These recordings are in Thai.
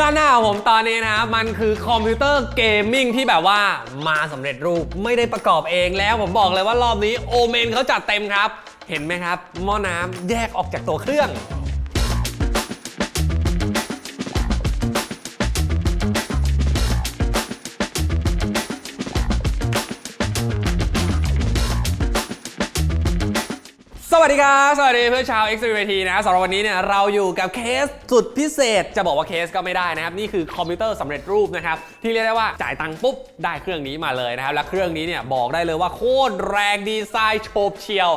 ด้านหน้าของผมตอนนี้นะครับมันคือคอมพิวเตอร์เกมมิ่งที่แบบว่ามาสำเร็จรูปไม่ได้ประกอบเองแล้วผมบอกเลยว่ารอบนี้โอเมนเขาจัดเต็มครับ เห็นไหมครับหม้อน้ำแยกออกจากตัวเครื่อง วัสดีครับ สวัสดีเพื่อนชาว x อ t นะสำหรับวันนี้เนี่ยเราอยู่กับเคสสุดพิเศษ จะบอกว่าเคสก็ไม่ได้นะครับ นี่คือคอมพิวเตอร์สำเร็จรูปนะครับ ที่เรียกได้ว่าจ่ายตังค์ปุ๊บ ได้เครื่องนี้มาเลยนะครับ และเครื่องนี้เนี่ยบอกได้เลยว่าโคตรแรงดีไซน์โฉบเฉี่ยว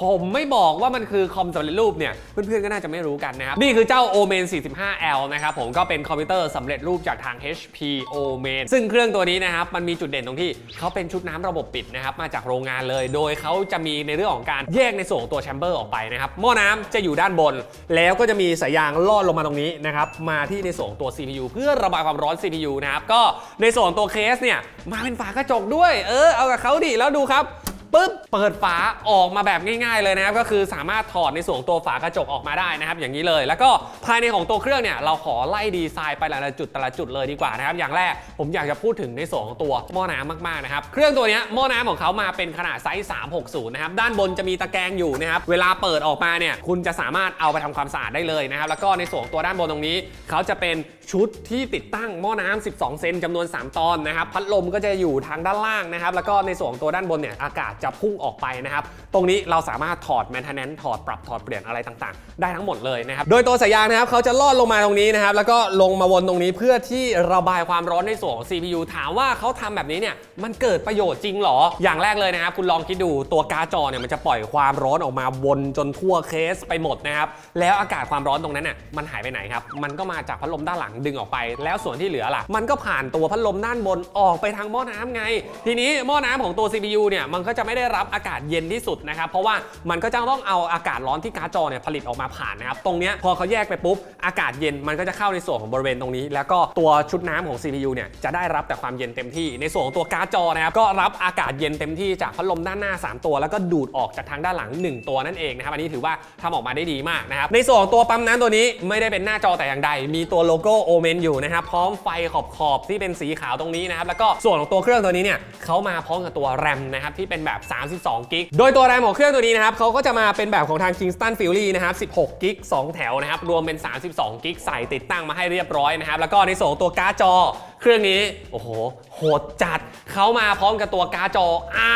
ผมไม่บอกว่ามันคือคอมสำเร็จรูปเนี่ย เพื่อนๆก็น่าจะไม่รู้กันนะครับ นี่คือเจ้า Omen 45L นะครับผมก็เป็นคอมพิวเตอร์สำเร็จรูปจากทาง HP Omen ซึ่งเครื่องตัวนี้นะครับ มันมีจุดเด่นตรงที่เขาเป็นชุดน้ำระบบปิดนะครับ มาจากโรงงานเลย โดยเขาจะมีในเรื่องของการแยกในส่วนของตัวแชมเบอร์ออกไปนะครับหม้อน้ำจะอยู่ด้านบน แล้วก็จะมีสายยางลอดลงมาตรงนี้นะครับมาที่ในส่วนของตัว CPU เพื่อระบายความร้อน CPU นะครับก็ในส่วนของตัวเคสเนี่ยมาเป็นฝากระจกด้วย เออเอากับเขาดิแล้วดูครับ ปุ๊บเปิดฝาออกมาแบบง่ายๆเลยนะครับก็คือสามารถถอดในส่วนของตัวฝากระจกออกมาได้นะครับอย่างนี้เลย แล้วก็ภายในของตัวเครื่องเนี่ยเราขอไล่ดีไซน์ไปแต่ละจุดแต่ละจุดเลยดีกว่านะครับอย่างแรกผมอยากจะพูดถึงในส่วนของตัวหม้อน้ำมากๆนะครับเครื่องตัวนี้หม้อน้ำของเขามาเป็นขนาดไซส์ 360 นะครับด้านบนจะมีตะแกรงอยู่นะครับเวลาเปิดออกมาเนี่ยคุณจะสามารถเอาไปทำความสะอาดได้เลยนะครับแล้วก็ในส่วนตัวด้านบนตรงนี้ เขาจะเป็นชุดที่ติดตั้งหม้อน้ำ12 เซนจำนวน 3 ตอนนะครับพัดลมก็จะอยู่ทางด้านล่างนะครับแล้วก็ในส่วนตัวด้านบนเนี่ยอากาศจะพุ่งออกไปนะครับ ตรงนี้เราสามารถถอด maintenance ถอดปรับถอดเปลี่ยนอะไรต่างๆ ได้ทั้งหมดเลยนะครับ โดยตัวสายยางนะครับเขาจะลอดลงมาตรงนี้นะครับ แล้วก็ลงมาวนตรงนี้เพื่อที่ระบายความร้อนในส่วนของ CPU ถามว่าเขาทำแบบนี้เนี่ยมันเกิดประโยชน์จริงหรอ อย่างแรกเลยนะครับ คุณลองคิดดูตัวการ์ดจอเนี่ยมันจะปล่อยความร้อนออกมาวนจนทั่วเคสไปหมดนะครับแล้วอากาศความร้อนตรงนั้นน่ะมันหายไปไหนครับมันก็มาจากพัดลมด้านหลังดึงออกไป แล้วส่วนที่เหลือล่ะ มันก็ผ่านตัวพัดลมด้านบนออกไปทางหม้อน้ำไง ทีนี้หม้อน้ำของตัว CPU เนี่ยมันก็จะไม่ได้รับอากาศเย็นที่สุดนะครับ เพราะว่ามันก็จะต้องเอาอากาศร้อนที่การ์ดจอเนี่ยผลิตออกมาผ่านนะครับ ตรงเนี้ยพอเขาแยกไปปุ๊บ อากาศเย็นมันก็จะเข้าในส่วนของบริเวณตรงนี้ แล้วก็ตัวชุดน้ำของ CPU เนี่ยจะได้รับแต่ความเย็นเต็มที่ ในส่วนของตัวการ์ดจอนะครับก็รับอากาศเย็นเต็มที่จากพัดลมด้านหน้า 3 ตัว แล้วก็ดูดออกจากทางด้านหลัง 1 ตัวนั่นเองนะครับอันนี้ถือว่าทำออกมาได้ดีมากนะครับในส่วนของตัวปั๊มน้ำตัวนี้ไม่ได้เป็นหน้าจอแต่อย่างใด มีตัวโลโก้โอเมนอยู่นะครับพร้อมไฟขอบขอบที่เป็นสีขาวตรงนี้นะครับแล้วก็ส่วนของตัวเครื่องตัวนี้เนี่ยเขามาพร้อมกับตัวแรมนะครับที่เป็นแบบบ32กิกโดยตัวแรมของเครื่องตัวนี้นะครับเขาก็จะมาเป็นแบบของทาง Kingston Fury นะครับ16กิก2แถวนะครับรวมเป็น 32กิกใส่ติดตั้งมาให้เรียบร้อยนะครับแล้วก็ในส่วนของตัวการ์ดจอ เครื่องนี้ โอ้โห โหดจัด เขามาพร้อมกับตัวการ์ดจอ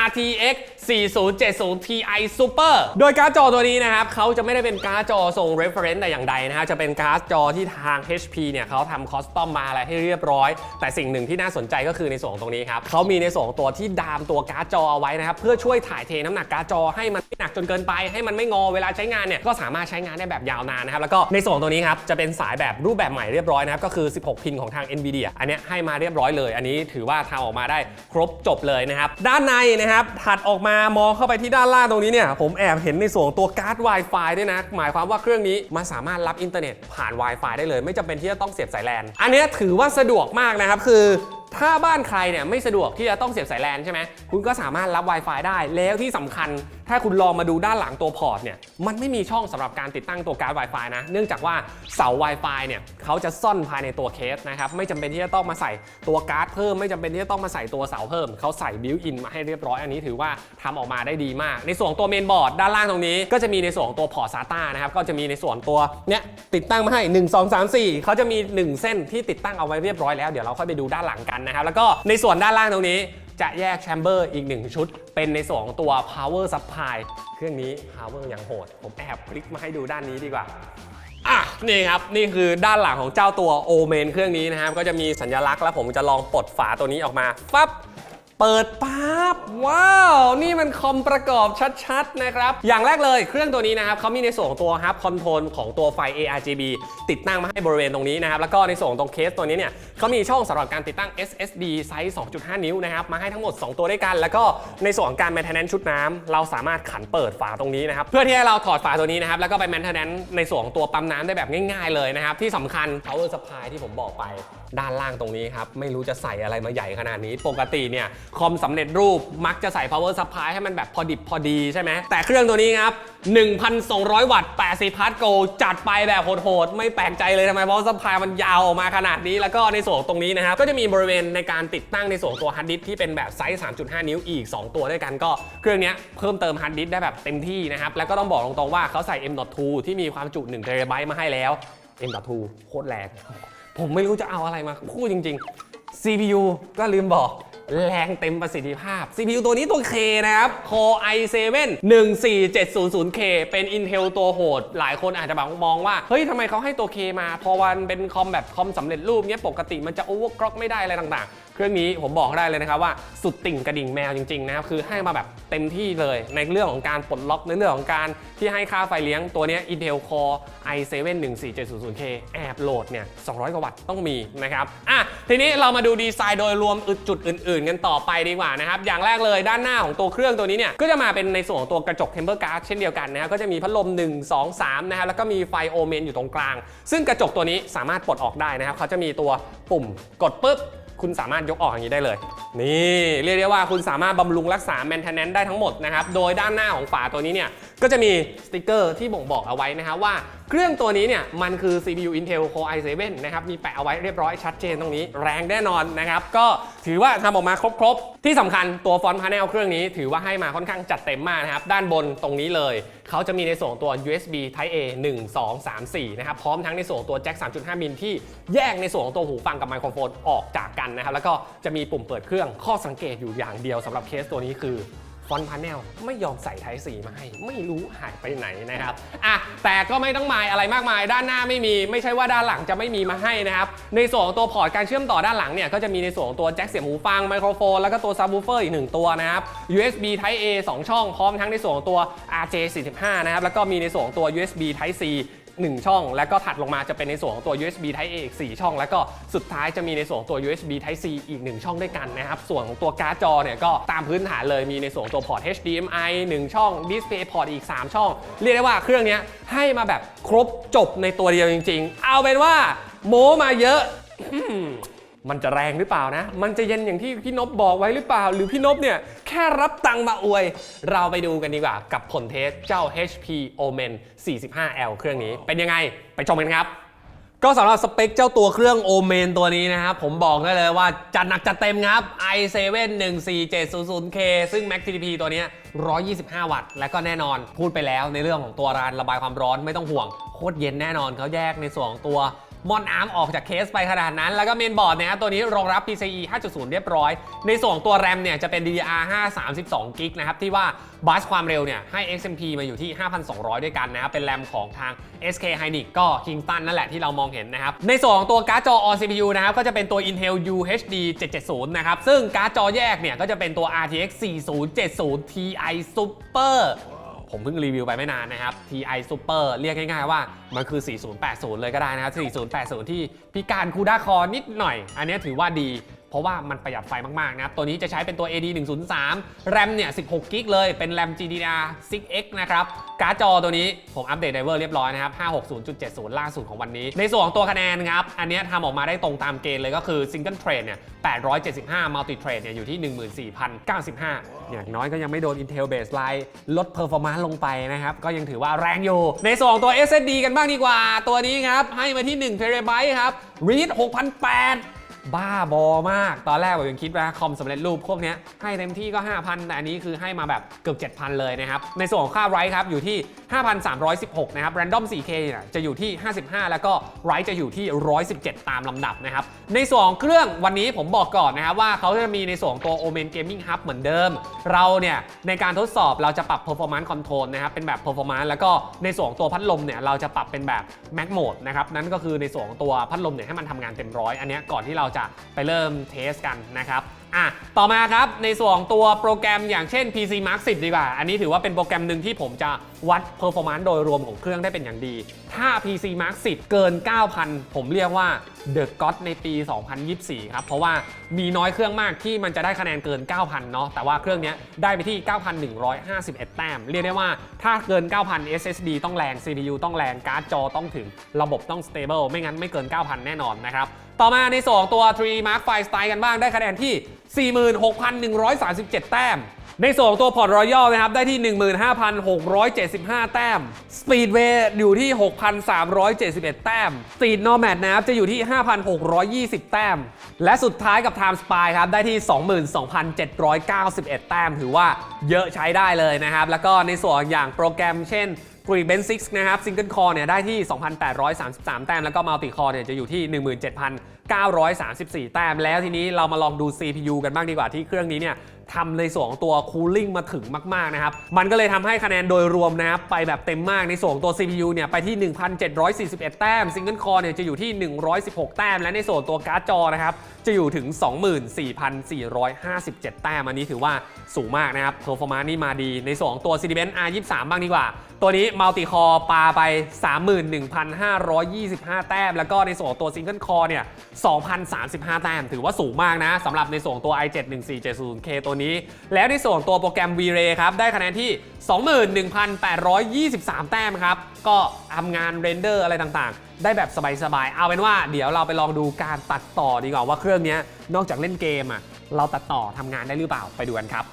RTX 4070 Ti Super โดยการ์ดจอตัวนี้นะครับเขาจะไม่ได้เป็นการ์ดจอทรง reference แต่อย่างใดนะฮะ จะเป็นการ์ดจอที่ทาง HP เนี่ยเขาทำคอสตอมมาอะไรให้เรียบร้อย แต่สิ่งหนึ่งที่น่าสนใจก็คือในส่วนของตรงนี้ครับเขามีในส่วนของตัวที่ดามตัวการ์ดจอเอาไว้นะครับ เพื่อช่วยถ่ายเทน้ำหนักการ์ดจอให้มันไม่หนักจนเกินไปให้มันไม่งอเวลาใช้งานเนี่ยก็สามารถใช้งานได้แบบยาวนานนะครับแล้วก็ในส่วนของตัวนี้ครับจะเป็นสายแบบรูปแบบใหม่เรียบร้อยนะครับก็คือ 16 พินของทาง NVIDIA อันเนี้ยให้มาเรียบร้อยเลย อันนี้ถือว่าทำออกมาได้ครบจบเลยนะครับ ด้านในนะครับถัดออกมามองเข้าไปที่ด้านล่างตรงนี้เนี่ยผมแอบเห็นในส่วนตัวการ์ด Wi-Fi ด้วยนะ หมายความว่าเครื่องนี้มันสามารถรับอินเทอร์เน็ตผ่าน Wi-Fi ได้เลย ไม่จำเป็นที่จะต้องเสียบสายแลนอันนี้ถือว่าสะดวกมากนะครับคือ ถ้าบ้านใครเนี่ยไม่สะดวกที่จะต้องเสียบสายแลนใช่ไหมคุณก็สามารถรับ Wi-Fi ได้ แล้วที่สำคัญ ถ้าคุณลองมาดูด้านหลังตัวพอร์ตเนี่ยมันไม่มีช่องสำหรับการติดตั้งตัวการ์ด Wi-Fi นะ เนื่องจากว่าเสา Wi-Fi เนี่ยเขาจะซ่อนภายในตัวเคสนะครับไม่จำเป็นที่จะต้องมาใส่ตัวการ์ดเพิ่ม ไม่จำเป็นที่จะต้องมาใส่ตัวเสาเพิ่มเขาใส่บิวอินมาให้เรียบร้อยอันนี้ถือว่าทำออกมาได้ดีมาก ในส่วนตัวเมนบอร์ดด้านล่างตรงนี้ ก็จะมีในส่วนตัวพอร์ต SATA นะครับก็จะมีในส่วนตัวเนี่ยติดตั้งมาให้ 1 2 3 4เขาจะมี 1 เส้นที่ติดตั้งเอาไว้เรียบร้อยแล้วเดี๋ยวเราค่อยไปดูด้านหลังกันนะครับ แล้วก็ในส่วนด้านล่างตรงนี้จะแยกแชมเบอร์อีก 1 ชุด เป็นในส่วนของตัว power supply เครื่องนี้ power อย่างโหด ผมแอบคลิกมาให้ดูด้านนี้ดีกว่าอะนี่ครับ นี่คือด้านหลังของเจ้าตัวโอเมนเครื่องนี้นะครับ ก็จะมีสัญลักษณ์แล้วผมจะลองปลดฝาตัวนี้ออกมาปั๊บ เปิดปั๊บว้าว นี่มันคอมประกอบชัดๆนะครับ อย่างแรกเลยเครื่องตัวนี้นะครับเขามีในส่วนของตัวฮับคอนโทรลของตัวไฟ ARGB ติดตั้งมาให้บริเวณตรงนี้นะครับ แล้วก็ในส่วนของตรงเคสตัวนี้เนี่ยเขามีช่องสำหรับการติดตั้ง SSD ไซส์ 2.5 นิ้วนะครับ มาให้ทั้งหมด 2 ตัวด้วยกัน แล้วก็ในส่วนของการ maintenance ชุดน้ำเราสามารถขันเปิดฝาตรงนี้นะครับเพื่อที่ให้เราถอดฝาตัวนี้นะครับแล้วก็ไป maintenance ในส่วนของตัวปั๊มน้ำได้แบบง่าย ๆเลยนะครับที่สำคัญ power supply ที่ผมบอกไป ด้านล่างตรงนี้ครับ ไม่รู้จะใส่อะไรมาใหญ่ขนาดนี้ ปกติเนี่ย คอมสำเร็จรูปมักจะใส่ power supply ให้มันแบบพอดิบพอดีใช่ไหม แต่เครื่องตัวนี้ครับ 1,200 วัตต์ 80พัทโกจัดไปแบบโหดๆ ไม่แปลกใจเลยทำไม power supply มันยาวออกมาขนาดนี้ แล้วก็ในส่วนของตรงนี้นะครับ ก็จะมีบริเวณในการติดตั้งในส่วนของตัวฮาร์ดดิสที่เป็นแบบไซส์ 3.5 นิ้วอีก 2 ตัวด้วยกันก็เครื่องนี้เพิ่มเติมฮาร์ดดิสได้แบบเต็มที่นะครับแล้วก็ต้องบอกตรงๆว่าเขาใส่ M.2 ที่มีความจุ1 t b มาให้แล้ว M.2 โคตรแรง ผมไม่รู้จะเอาอะไรมาพูดจริง ๆ CPU ก็ลืมบอกแรงเต็มประสิทธิภาพ CPU ตัวนี้ตัว K นะครับ Core i7 14700K เป็น Intel ตัวโหด หลายคนอาจจะแบบมองว่า เฮ้ยทำไมเขาให้ตัว K มา พอวันเป็นคอมแบบคอมสำเร็จรูปเนี้ยปกติมันจะโอ้โหกรอกไม่ได้อะไรต่างๆเครื่องนี้ผมบอกได้เลยนะครับว่าสุดติ่งกระดิ่งแมวจริงๆนะครับคือให้มาแบบเต็มที่เลยในเรื่องของการปลดล็อกในเรื่องของการที่ให้ค่าไฟเลี้ยงตัวนี้ Intel Core i7 14700K แอบโหลดเนี่ย 200 กว่าวัตต์ต้องมีนะครับอะทีนี้เรามาดูดีไซน์โดยรวมอึดจุดอื่นๆ กันต่อไปดีกว่านะครับ อย่างแรกเลยด้านหน้าของตัวเครื่องตัวนี้เนี่ยก็จะมาเป็นในส่วนของตัวกระจก Temper Glass เช่นเดียวกันนะครับก็จะมีพัดลม 1 2 3นะครับแล้วก็มีไฟโอเมนอยู่ตรงกลาง ซึ่งกระจกตัวนี้สามารถปลดออกได้นะครับเขาจะมีตัวปุ่มกดปุ๊บ คุณสามารถยกออกอย่างนี้ได้เลย นี่เรียกได้ว่าคุณสามารถบำรุงรักษาแมนเทนแนนซ์ได้ทั้งหมดนะครับ โดยด้านหน้าของฝาตัวนี้เนี่ยก็จะมีสติกเกอร์ที่บ่งบอกเอาไว้นะครับว่าเครื่องตัวนี้เนี่ยมันคือ CPU Intel Core i7 นะครับมีแปะเอาไว้เรียบร้อยชัดเจนตรงนี้แรงแน่นอนนะครับก็ ถือว่าทำออกมาครบๆ ที่สำคัญตัวฟอนต์พาเนลเครื่องนี้ถือว่าให้มาค่อนข้างจัดเต็มมากนะครับ ด้านบนตรงนี้เลย เขาจะมีในส่วนตัว USB Type A 1 2 3 4 นะครับ พร้อมทั้งในส่วนตัวแจ็ค 3.5 มิลที่แยกในส่วนของตัวหูฟังกับไมโครโฟนออกจากกันนะครับ แล้วก็จะมีปุ่มเปิดเครื่องข้อสังเกตอยู่อย่างเดียวสำหรับเคสตัวนี้คือ ฟอนต์พาเนลไม่ยอมใส่ไทป์สีมาให้ไม่รู้หายไปไหนนะครับอะแต่ก็ไม่ต้องหมายอะไรมากมาย ด้านหน้าไม่มี ไม่ใช่ว่าด้านหลังจะไม่มีมาให้นะครับ ในส่วนของตัวพอร์ตการเชื่อมต่อด้านหลังเนี่ยก็จะมีในส่วนของตัวแจ็คเสียบหูฟังไมโครโฟนแล้วก็ตัวซับวูเฟอร์อีกหนึ่งตัวนะครับ USB Type A 2 ช่องพร้อมทั้งในส่วนของตัว RJ45 นะครับแล้วก็มีในส่วนของตัว USB Type C 1 ช่อง แล้วก็ถัดลงมาจะเป็นในส่วนของตัว USB Type A อีก 4 ช่อง แล้วก็สุดท้ายจะมีในส่วนของตัว USB Type C อีก 1 ช่องด้วยกันนะครับ ส่วนของตัวการ์ดจอเนี่ยก็ตามพื้นฐานเลยมีในส่วนตัวพอร์ต HDMI 1 ช่อง Display Port อีก 3 ช่อง เรียกได้ว่าเครื่องนี้ให้มาแบบครบจบในตัวเดียวจริง ๆ เอาเป็นว่าโม้มาเยอะ มันจะแรงหรือเปล่านะ มันจะเย็นอย่างที่พี่นบบอกไว้หรือเปล่า หรือพี่นบเนี่ยแค่รับตังมาอวย เราไปดูกันดีกว่ากับผลเทสเจ้า HP Omen 45L เครื่องนี้ เป็นยังไงไปชมกันครับก็สำหรับสเปคเจ้าตัวเครื่อง Omen ตัวนี้นะครับ ผมบอกได้เลยว่า จัดหนักจัดเต็มครับ i7 14700K ซึ่ง Max TDP ตัวนี้ 125 วัตต์ และก็แน่นอนพูดไปแล้วในเรื่องของตัวรานระบายความร้อนไม่ต้องห่วง โคตรเย็นแน่นอนเขาแยกในส่วนของตัว มอนอาร์มออกจากเคสไปขนาดนั้น แล้วก็เมนบอร์ดเนี่ยตัวนี้รองรับ PCIe 5.0 เรียบร้อย ในส่วนของตัวแรมเนี่ยจะเป็น DDR5 32กิกนะครับที่ว่าบัสความเร็วเนี่ยให้ XMP มาอยู่ที่ 5,200 ด้วยกันนะครับเป็นแรมของทาง SK Hynix ก็ Kingston นั่นแหละที่เรามองเห็นนะครับในส่วนของตัวการ์ดจอ on CPU นะครับก็จะเป็นตัว Intel UHD 770 นะครับซึ่งการ์ดจอแยกเนี่ยก็จะเป็นตัว RTX 4070 Ti Super ผมเพิ่งรีวิวไปไม่นานนะครับ TI Super เรียกง่ายๆว่า มันคือ 4080 เลยก็ได้นะครับ 4080 ที่พิการคูด้าคอนิดหน่อย อันนี้ถือว่าดี เพราะว่ามันประหยัดไฟมากๆนะครับตัวนี้จะใช้เป็นตัว AD 103 แรมเนี่ย 16 กิกเลย เป็นแรม GDDR 6X นะครับการ์ดจอตัวนี้ผมอัปเดตไดเวอร์เรียบร้อยนะครับ 560.70 ล่าสุดของวันนี้ ในส่วนของตัวคะแนนครับ อันนี้ทำออกมาได้ตรงตามเกณฑ์เลยก็คือ Single Trade เนี่ย 875 Multi Trade เนี่ยอยู่ที่ 14,095 อย่างน้อยก็ยังไม่โดน Intel Baseline ลด Performance ลงไปนะครับ ก็ยังถือว่าแรงอยู่ ในส่วนของตัว SSD กันบ้างดีกว่า ตัวนี้ครับให้มาที่1 TB ครับ Read 6,800 บ้าบอมาก ตอนแรกผมยังคิดว่าคอมสำเร็จรูปพวกนี้ให้เต็มที่ก็ 5,000 แต่อันนี้คือให้มาแบบเกือบ 7,000 เลยนะครับ ในส่วนของค่าไรท์ครับอยู่ที่ 5,316 นะครับ Random 4K เนี่ยจะอยู่ที่ 55 แล้วก็ไรท์จะอยู่ที่ 117 ตามลำดับนะครับ ในส่วนของเครื่องวันนี้ผมบอกก่อนนะครับว่าเขาจะมีในส่วนตัว Omen Gaming Hub เหมือนเดิม เราเนี่ยในการทดสอบเราจะปรับ performance control นะครับเป็นแบบ performance แล้วก็ในส่วนตัวพัดลมเนี่ยเราจะปรับเป็นแบบ Max Mode นะครับนั่นก็คือในส่วนตัวพัดลมเนี่ยให้มันทำงานเต็มร้อยอันนี้ก่อนที่เราจะไปเริ่มเทสกันนะครับอะต่อมาครับในส่วนของตัวโปรแกรมอย่างเช่น PC Mark 10 ดีกว่า อันนี้ถือว่าเป็นโปรแกรมหนึ่งที่ผมจะวัด performance โดยรวมของเครื่องได้เป็นอย่างดี ถ้า PC Mark 10 เกิน 9,000 ผมเรียกว่า The God ในปี 2024 ครับ เพราะว่ามีน้อยเครื่องมากที่มันจะได้คะแนนเกิน 9,000 เนาะแต่ว่าเครื่องนี้ได้ไปที่ 9,151 แต้ม เรียกได้ว่าถ้าเกิน 9,000 SSD ต้องแรง CPU ต้องแรงการ์ดจอต้องถึงระบบต้อง stable ไม่งั้นไม่เกิน 9,000 แน่นอนนะครับต่อมาในส่วนของตัว 3 Mark 5 Style กันบ้างได้คะแนนที่ 46,137 แต้ม ในส่วนของตัวพอร์ตรอยัลนะครับ ได้ที่ 15,675 แต้ม Speedway อยู่ที่ 6,371 แต้ม Speed Nomad นะครับจะอยู่ที่ 5,620 แต้ม และสุดท้ายกับ Time Spy ครับ ได้ที่ 22,791 แต้ม ถือว่าเยอะใช้ได้เลยนะครับ แล้วก็ในส่วนอย่างโปรแกรมเช่น กรีเบนซิกนะครับซิงเกิลคอร์เนี่ยได้ที่ 2,833 แต้ม แล้วก็มัลติคอร์เนี่ยจะอยู่ที่ 17,934 แต้ม แล้วทีนี้เรามาลองดู CPU กันบ้างดีกว่าที่เครื่องนี้เนี่ยทำในส่วนของตัว Cooling มาถึงมากๆนะครับ มันก็เลยทำให้คะแนนโดยรวมนะครับ ไปแบบเต็มมากในส่วนของตัว CPU เนี่ยไปที่ 1,741 แต้ม Single Core เนี่ยจะอยู่ที่ 116 แต้ม และในส่วนตัวการ์ดจอนะครับจะอยู่ถึง 24,457 แต้มอันนี้ถือว่าสูงมากนะครับ Performance นี่มาดีในส่วนของตัว Cinebench R23 บ้างดีกว่า ตัวนี้ Multi Core ปาไป 31,525 แต้ม แล้วก็ในส่วนของตัว Single Core เนี่ย2,035 แต้ม ถือว่าสูงมากนะสำหรับในส่วนตัว i7 1470K ตัวนี้ แล้วในส่วนตัวโปรแกรม V-Ray ครับได้คะแนนที่ 21,823 แต้มครับ ก็ทำงานเรนเดอร์อะไรต่างๆ ได้แบบสบายๆ เอาเป็นว่าเดี๋ยวเราไปลองดูการตัดต่อดีกว่าว่าเครื่องนี้นอกจากเล่นเกมอะเราตัดต่อทำงานได้หรือเปล่าไปดูกันครับ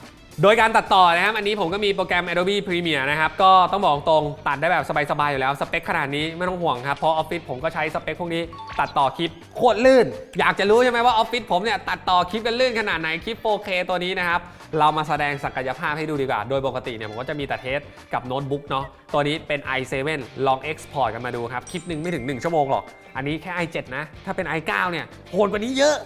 โดยการตัดต่อนะครับ อันนี้ผมก็มีโปรแกรม Adobe Premiere นะครับ ก็ต้องบอกตรงตัดได้แบบสบาย ๆ อยู่แล้ว สเปคขนาดนี้ไม่ต้องห่วงครับ เพราะออฟฟิศผมก็ใช้สเปคพวกนี้ตัดต่อคลิปโคตรลื่น อยากจะรู้ใช่ไหมว่าออฟฟิศผมเนี่ยตัดต่อคลิปกันลื่นขนาดไหนคลิป 4K ตัวนี้นะครับ เรามาแสดงศักยภาพให้ดูดีกว่า โดยปกติเนี่ยผมก็จะมีแต่เทสกับโน้ตบุ๊กเนาะ ตัวนี้เป็น i7 ลอง export กันมาดูครับ คลิปหนึ่งไม่ถึง 1 ชั่วโมงหรอก อันนี้แค่ i7 นะ ถ้าเป็น i9 เนี่ยโหดกว่านี้เยอะ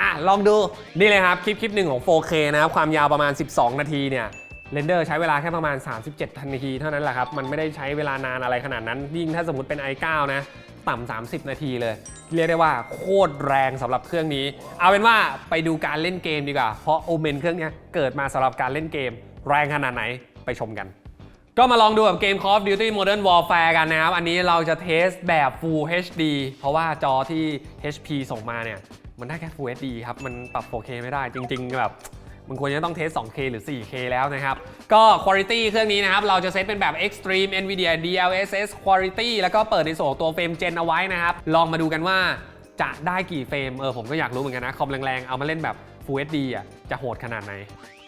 อะลองดูนี่เลยครับคลิปคลิปหนึ่งของ 4K นะครับความยาวประมาณ 12 นาทีเนี่ยเรนเดอร์ใช้เวลาแค่ประมาณ 37 นาทีเท่านั้นแหละครับ มันไม่ได้ใช้เวลานานอะไรขนาดนั้น ยิ่งถ้าสมมติเป็น i9 นะ ต่ำ 30 นาทีเลย เรียกได้ว่าโคตรแรงสำหรับเครื่องนี้ เอาเป็นว่าไปดูการเล่นเกมดีกว่า เพราะโอเมนเครื่องนี้เกิดมาสำหรับการเล่นเกม แรงขนาดไหนไปชมกัน ก็มาลองดูกับเกม Call of Duty Modern Warfare กันนะครับ อันนี้เราจะเทสแบบ Full HD เพราะว่าจอที่ HP ส่งมาเนี่ย มันได้แค่ Full HD ครับ มันปรับ 4K ไม่ได้จริง ๆ แบบมันควรจะต้องเทส 2K หรือ 4K แล้วนะครับ ก็ Quality เครื่องนี้นะครับ เราจะเซตเป็นแบบ Extreme NVIDIA DLSS Quality แล้วก็เปิดในส่วนตัวเฟรมเจนเอาไว้นะครับ ลองมาดูกันว่าจะได้กี่เฟรม เออผมก็อยากรู้เหมือนกันนะ คอมแรงๆ เอามาเล่นแบบ Full HD อะจะโหดขนาดไหน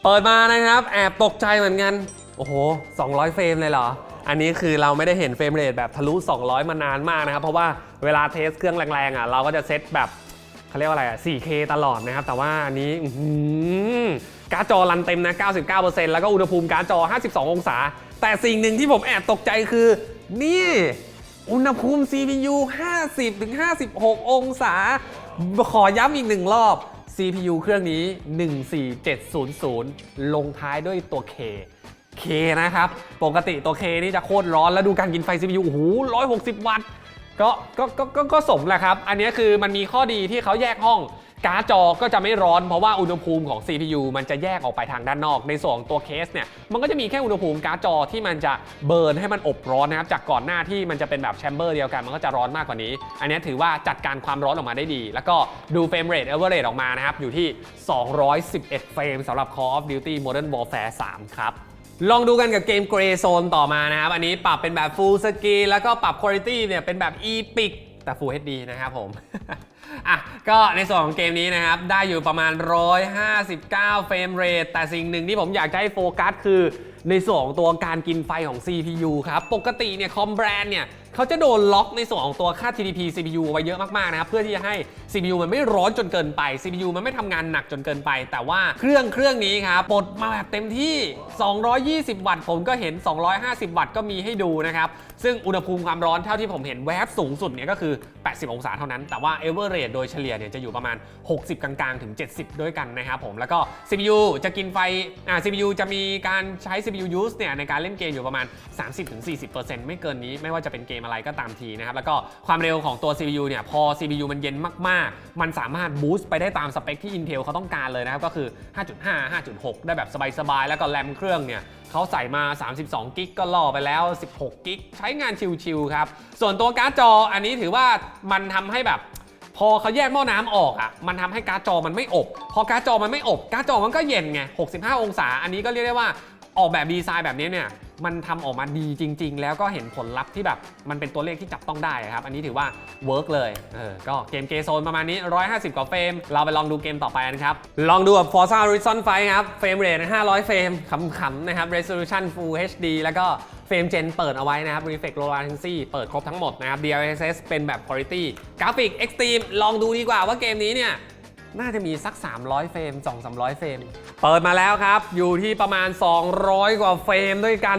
เปิดมานะครับ แอบตกใจเหมือนกัน โอ้โห 200 เฟรมเลยเหรอ อันนี้คือเราไม่ได้เห็นเฟรมเรทแบบทะลุ 200 มานานมากนะครับ เพราะว่าเวลาเทสเครื่องแรงๆอะเราก็จะเซตแบบ เขาเรียกว่าอะไรอะ 4K ตลอดนะครับ แต่ว่าอันนี้อื้อหือการ์ดจอรันเต็มนะ 99%แล้วก็อุณหภูมิการ์ดจอ 52 องศา แต่สิ่งหนึ่งที่ผมแอบตกใจคือ นี่ อุณหภูมิ CPU 50-56 องศา ขอย้ำอีกหนึ่งรอบ CPU เครื่องนี้ 14700 ลงท้ายด้วยตัว K K นะครับ ปกติตัว K นี่จะโคตรร้อนแล้วดูการกินไฟ CPU โอ้โห160 วัตต์ ก็ก็ก็ก็ก็สมแหละครับ อันนี้คือมันมีข้อดีที่เขาแยกห้อง การ์ดจอก็จะไม่ร้อนเพราะว่าอุณหภูมิของ CPU มันจะแยกออกไปทางด้านนอก ในส่วนของตัวเคสเนี่ย มันก็จะมีแค่อุณหภูมิการ์ดจอที่มันจะเบิร์นให้มันอบร้อนนะครับ จากก่อนหน้าที่มันจะเป็นแบบแชมเบอร์เดียวกัน มันก็จะร้อนมากกว่านี้ อันนี้ถือว่าจัดการความร้อนออกมาได้ดี แล้วก็ดูเฟรมเรทเอเวอร์เรทออกมานะครับ อยู่ที่ 211 เฟรมสำหรับ Call of Duty Modern Warfare 3 ครับ ลองดูกันกับเกม Gray Zone ต่อมานะครับ อันนี้ปรับเป็นแบบ Full Screen แล้วก็ปรับ Quality เนี่ยเป็นแบบ Epic แต่ Full HD นะครับผม อะ ก็ในส่วนของเกมนี้นะครับ ได้อยู่ประมาณ 159 เฟรมเรทแต่สิ่งหนึ่งที่ผมอยากจะให้โฟกัสคือ ในส่วนของตัวการกินไฟของ CPU ครับ ปกติเนี่ยคอมแบรนด์เนี่ย เขาจะโดนล็อกในส่วนของตัวค่า TDP CPU ไว้เยอะมากๆนะครับเพื่อที่จะให้ CPU มันไม่ร้อนจนเกินไป CPU มันไม่ทำงานหนักจนเกินไป แต่ว่าเครื่องเครื่องนี้ครับปลดมาแบบเต็มที่ 220 วัตต์ ผมก็เห็น 250 วัตต์ก็มีให้ดูนะครับซึ่งอุณหภูมิความร้อนเท่าที่ผมเห็นแวบสูงสุดเนี่ยก็คือ 80 องศาเท่านั้น แต่ว่า average โดยเฉลี่ยเนี่ยจะอยู่ประมาณ 60 กลางๆ ถึง 70 ด้วยกันนะครับผมแล้วก็ CPU จะกินไฟอ่า CPU จะมีการใช้ CPU use เนี่ยในการเล่นเกมอยู่ประมาณ 30-40%ไม่เกินนี้ไม่ว่าจะเป็นเกมอะไรก็ตามทีนะครับ แล้วก็ความเร็วของตัว CPU เนี่ยพอ CPU มันเย็นมากๆ มันสามารถบูสต์ไปได้ตามสเปคที่ Intel เขาต้องการเลยนะครับ ก็คือ 5.5 5.6 ได้แบบสบายๆ แล้วก็แรมเครื่องเนี่ยเขาใส่มา 32 กิกก็ล่อไปแล้ว 16 กิกใช้งานชิลๆครับ ส่วนตัวการ์ดจออันนี้ถือว่ามันทำให้แบบพอเขาแยกหม้อน้ำออกอะ มันทำให้การ์ดจอมันไม่อบ พอการ์ดจอมันไม่อบ การ์ดจอมันก็เย็นไง 65 องศา อันนี้ก็เรียกได้ว่าออกแบบดีไซน์แบบนี้เนี่ย มันทำออกมาดีจริง ๆ แล้วก็เห็นผลลัพธ์ที่แบบมันเป็นตัวเลขที่จับต้องได้ครับ อันนี้ถือว่าเวิร์กเลยเออก็เกมเกมโซนประมาณนี้ 150 กว่าเฟรม เราไปลองดูเกมต่อไปกันครับ ลองดูกับ Forza Horizon 5ครับ เฟรมเรท500 เฟรมขำๆนะครับ Resolution Full HD แล้วก็เฟรมเจนเปิดเอาไว้นะครับ Reflect Low Latency เปิดครบทั้งหมดนะครับ DLSS เป็นแบบ Quality กราฟิก Extreme ลองดูดีกว่าว่าเกมนี้เนี่ย น่าจะมีสัก 300 เฟรม 2-300 เฟรม เปิดมาแล้วครับ อยู่ที่ประมาณ 200 กว่าเฟรมด้วยกัน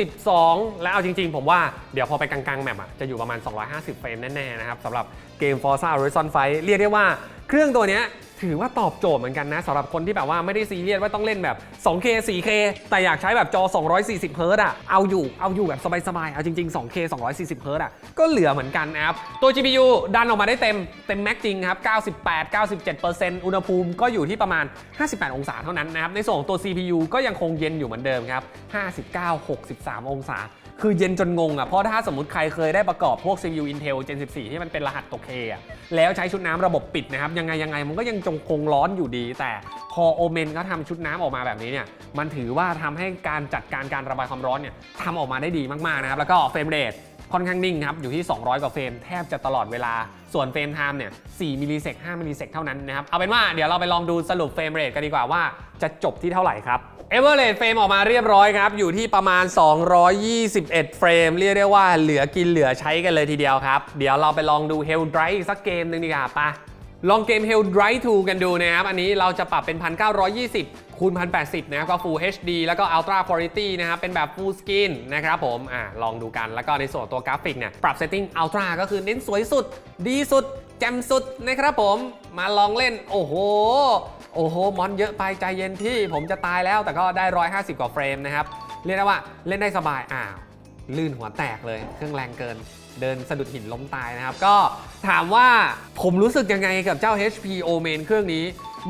222 แล้วเอาจริงๆ ผมว่าเดี๋ยวพอไปกลางๆ แมปอะจะอยู่ประมาณ 250 เฟรมแน่ๆ นะครับสำหรับเกม Forza Horizon 5เรียกได้ว่าเครื่องตัวนี้ ถือว่าตอบโจทย์เหมือนกันนะสำหรับคนที่แบบว่าไม่ได้ซีเรียสว่าต้องเล่นแบบ 2K 4K แต่อยากใช้แบบจอ 240เฮิร์ตซ์อะเอาอยู่เอาอยู่แบบสบายๆ เอาจริง ๆ 2K 240เฮิร์ตซ์อะก็เหลือเหมือนกันนะครับ ตัว GPU ดันออกมาได้เต็มเต็มแม็กจริงครับ 98 97 อุณหภูมิก็อยู่ที่ประมาณ 58 องศาเท่านั้นนะครับ ในส่วนของตัว CPU ก็ยังคงเย็นอยู่เหมือนเดิมครับ 59 63 องศาคือเย็นจนงงอะ เพราะถ้าสมมติใครเคยได้ประกอบพวก CPU Intel Gen 14 ที่มันเป็นรหัสตัว K อะแล้วใช้ชุดน้ำระบบปิดนะครับยังไงยังไงมันก็ยังจงคงร้อนอยู่ดี แต่พอโอเมนก็ทำชุดน้ำออกมาแบบนี้เนี่ยมันถือว่าทำให้การจัดการการระบายความร้อนเนี่ยทำออกมาได้ดีมากๆนะครับแล้วก็เฟรมเรทค่อนข้างนิ่งครับ อยู่ที่ 200 กว่าเฟรมแทบจะตลอดเวลา ส่วนเฟรมไทม์เนี่ย 4 มิลลิเซก 5 มิลลิเซกเท่านั้นนะครับ เอาเป็นว่าเดี๋ยวเราไปลองดูสรุปเฟรมเรทกันดีกว่าว่าจะจบที่เท่าไหร่ครับเอเวอร์เรทเฟรมออกมาเรียบร้อยครับ อยู่ที่ประมาณ 221 เฟรม เรียกได้ว่าเหลือกินเหลือใช้กันเลยทีเดียวครับ เดี๋ยวเราไปลองดู Hell Drive อีกสักเกมหนึ่งดีกว่าปะ ลองเกม Hell Drive 2 กันดูนะครับ อันนี้เราจะปรับเป็น 1920คูณ1080 นะครับ ก็ Full HD แล้วก็ Ultra Quality นะครับ เป็นแบบ Full Screen นะครับผม อ่าลองดูกัน แล้วก็ในส่วนตัวกราฟิกเนี่ย ปรับ Setting Ultra ก็คือเน้นสวยสุด ดีสุดแจ่มสุดนะครับผม มาลองเล่น โอ้โห โอ้โห มอนเยอะไปใจเย็นที่ ผมจะตายแล้ว แต่ก็ได้ 150 กว่าเฟรมนะครับ เรียกได้ว่าเล่นได้สบาย อ้าว ลื่นหัวแตกเลย เครื่องแรงเกิน เดินสะดุดหินล้มตายนะครับ ก็ถามว่าผมรู้สึกยังไงกับเจ้า HP Omen เครื่องนี้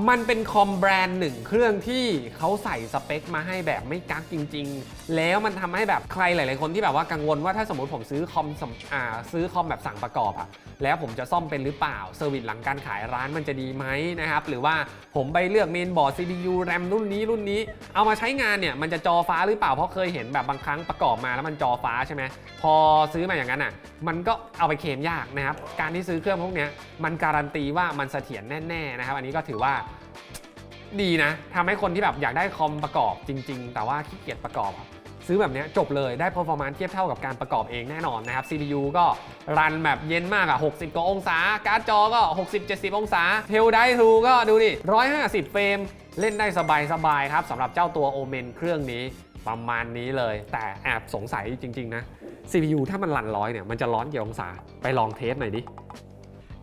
มันเป็นคอมแบรนด์หนึ่งเครื่องที่เขาใส่สเปคมาให้แบบไม่กักจริง ๆ แล้วมันทำให้แบบใครหลาย ๆ คนที่แบบว่ากังวลว่าถ้าสมมติผมซื้อคอมสำอ่าซื้อคอมแบบสั่งประกอบอะแล้วผมจะซ่อมเป็นหรือเปล่าเซอร์วิสหลังการขายร้านมันจะดีไหมนะครับ หรือว่าผมไปเลือกเมนบอร์ด CPU RAM รุ่นนี้รุ่นนี้ เอามาใช้งานเนี่ยมันจะจอฟ้าหรือเปล่าเพราะเคยเห็นแบบบางครั้งประกอบมาแล้วมันจอฟ้าใช่ไหมพอซื้อมาอย่างนั้นอะมันก็เอาไปเคลมยากนะครับการที่ซื้อเครื่องพวกเนี้ยมันการันตีว่ามันเสถียรแน่ๆนะครับอันนี้ก็ถือว่า ดีนะทำให้คนที่แบบอยากได้คอมประกอบจริง ๆ แต่ว่าขี้เกียจประกอบอะซื้อแบบนี้จบเลยได้ performance เทียบเท่ากับการประกอบเองแน่นอนนะครับ CPU ก็รันแบบเย็นมากอะ60 กว่าองศา การ์ดจอก็ 60-70 องศาเทลไดทูก็ดูดิ150 เฟรม เล่นได้สบายๆครับสำหรับเจ้าตัว Omen เครื่องนี้ประมาณนี้เลย แต่แอบสงสัยจริง ๆ นะ CPU ถ้ามันรันร้อยเนี่ยมันจะร้อนกี่องศาไปลองเทสหน่อยดิ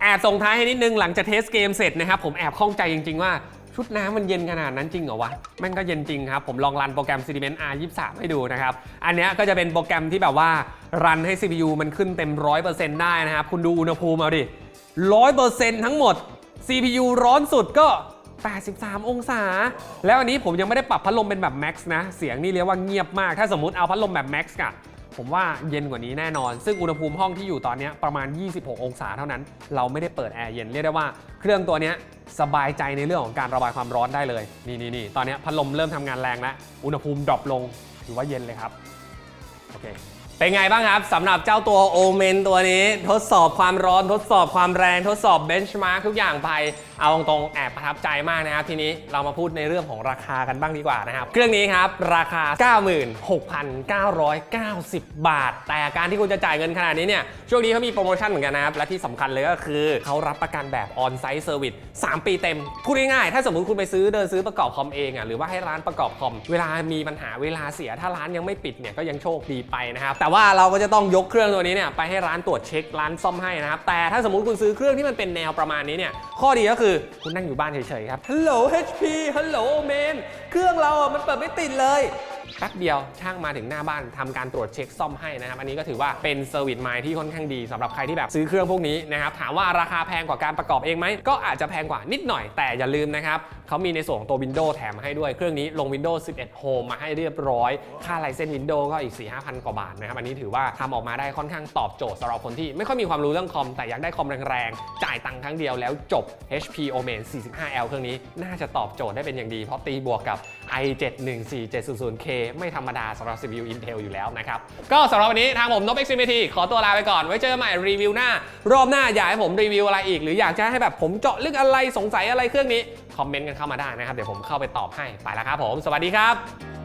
แอบส่งท้ายให้นิดนึงหลังจากเทสเกมเสร็จนะครับผมแอบข้องใจจริง ๆ ว่า ชุดน้ำมันเย็นขนาดนั้นจริงเหรอวะ แม่งก็เย็นจริงครับ ผมลองรันโปรแกรม Sediment R23 ให้ดูนะครับ อันนี้ก็จะเป็นโปรแกรมที่แบบว่า รันให้ CPU มันขึ้นเต็ม 100%ได้นะครับ คุณดูอุณหภูมิเอาดิ 100%ทั้งหมด CPU ร้อนสุดก็ 83 องศา แล้วอันนี้ผมยังไม่ได้ปรับพัดลมเป็นแบบ Max นะ เสียงนี่เรียกว่าเงียบมาก ถ้าสมมติเอาพัดลมแบบ Max อะ ผมว่าเย็นกว่านี้แน่นอน ซึ่งอุณหภูมิห้องที่อยู่ตอนนี้ประมาณ 26 องศาเท่านั้น เราไม่ได้เปิดแอร์เย็นเรียกได้ว่าเครื่องตัวนี้สบายใจในเรื่องของการระบายความร้อนได้เลย นี่นี่นี่ตอนนี้พัดลมเริ่มทำงานแรงแล้ว อุณหภูมิดรอปลง ถือว่าเย็นเลยครับ โอเค เป็นไงบ้างครับสำหรับเจ้าตัวโอเมนตัวนี้ ทดสอบความร้อนทดสอบความแรงทดสอบเบนช์มาร์กทุกอย่างไป เอาตรงๆแอบประทับใจมากนะครับ ทีนี้เรามาพูดในเรื่องของราคากันบ้างดีกว่านะครับ เครื่องนี้ครับ ราคา 96,990 บาท แต่การที่คุณจะจ่ายเงินขนาดนี้เนี่ย ช่วงนี้เขามีโปรโมชั่นเหมือนกันนะครับ และที่สำคัญเลยก็คือเขารับประกันแบบออนไซต์เซอร์วิส3ปีเต็ม พูดง่ายๆถ้าสมมติคุณไปซื้อเดินซื้อประกอบคอมเองอะหรือว่าให้ร้านประกอบคอม เวลามีปัญหาเวลาเสียถ้าร้านยังไม่ปิดเนี่ยก็ยังโชคดีไปนะครับแต่ว่าเราก็จะต้องยกเครื่องตัวนี้เนี่ยไปให้ร้านตรวจเช็คร้านซ่อมให้นะครับแต่ถ้าสมมติคุณซื้อเครื่องที่มันเป็นแนวประมาณนี้เนี่ยข้อดีก็คือคุณนั่งอยู่บ้านเฉยๆครับฮัลโหล HP ฮัลโหลเมนเครื่องเราอะมันเปิดไม่ติดเลย แป๊บเดียวช่างมาถึงหน้าบ้านทำการตรวจเช็คซ่อมให้นะครับอันนี้ก็ถือว่าเป็นเซอร์วิสไมล์ที่ค่อนข้างดีสำหรับใครที่แบบซื้อเครื่องพวกนี้นะครับถามว่าราคาแพงกว่าการประกอบเองไหมก็อาจจะแพงกว่านิดหน่อยแต่อย่าลืมนะครับเขามีในส่วนของตัว Windows แถมมาให้ด้วยเครื่องนี้ลง Windows 11 Home มาให้เรียบร้อย ค่าไลเซน Windows ก็อีก 4 5 0 0 กว่าบาทนะครับอันนี้ถือว่าทำออกมาได้ค่อนข้างตอบโจทย์สำหรับคนที่ไม่ค่อยมีความรู้เรื่องคอมแต่อยากได้คอมแรงๆจ่ายตังค์ครั้งเดียวแล้วจบ HP Omen 45L เครื่องนี้น่าจะตอบโจทย์ได้เป็นอย่างดีเพราะตีบวกกับ i7-14700K ไม่ธรรมดาสำหรับ CPU Intel อยู่แล้วนะครับ ก็สำหรับวันนี้ทางผมนบ XMT ขอตัวลาไปก่อน ไว้เจอกันใหม่รีวิวหน้า รอบหน้าอยากให้ผมรีวิวอะไรอีก หรืออยากจะให้แบบผมเจาะลึกอะไรสงสัยอะไรเครื่องนี้ คอมเมนต์กันเข้ามาได้นะครับ เดี๋ยวผมเข้าไปตอบให้ไปแล้วครับผม สวัสดีครับ